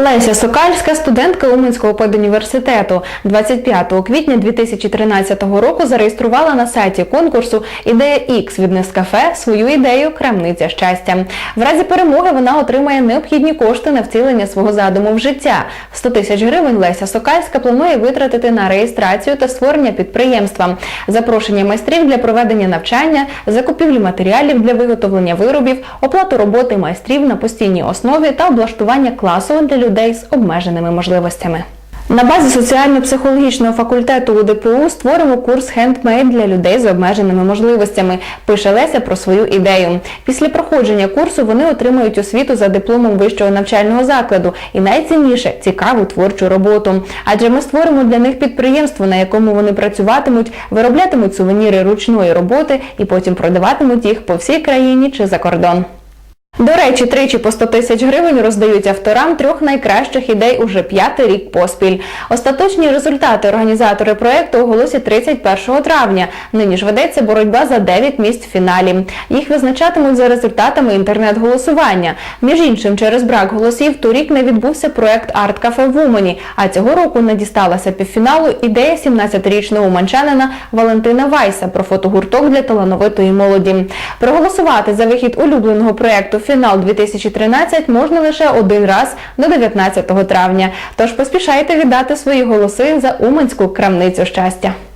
Леся Сокальська, студентка Уманського педуніверситету, 25 квітня 2013 року зареєструвала на сайті конкурсу Ідея X від Нескафе свою ідею Крамниця щастя. В разі перемоги вона отримає необхідні кошти на втілення свого задуму в життя. 100 тисяч гривень Леся Сокальська планує витратити на реєстрацію та створення підприємства, запрошення майстрів для проведення навчання, закупівлю матеріалів для виготовлення виробів, оплату роботи майстрів на постійній основі та облаштування класу для людей з обмеженими можливостями. На базі соціально-психологічного факультету УДПУ створимо курс хендмейд для людей з обмеженими можливостями. Пише Леся про свою ідею. Після проходження курсу вони отримають освіту за дипломом вищого навчального закладу і найцінніше цікаву творчу роботу. Адже ми створимо для них підприємство, на якому вони працюватимуть, вироблятимуть сувеніри ручної роботи і потім продаватимуть їх по всій країні чи за кордон. До речі, тричі по 100 тисяч гривень роздають авторам трьох найкращих ідей уже п'ятий рік поспіль. Остаточні результати організатори проєкту оголосять 31 травня. Нині ж ведеться боротьба за 9 місць в фіналі. Їх визначатимуть за результатами інтернет-голосування. Між іншим, через брак голосів торік не відбувся проєкт Арт-кафе в Умані, а цього року не дісталася півфіналу ідея 17-річного уманчанина Валентина Вайса про фотогурток для талановитої молоді. Проголосувати за вихід улюбленого проєкту фінал 2013 можна лише один раз до 19 травня. Тож поспішайте віддати свої голоси за Уманську крамницю щастя.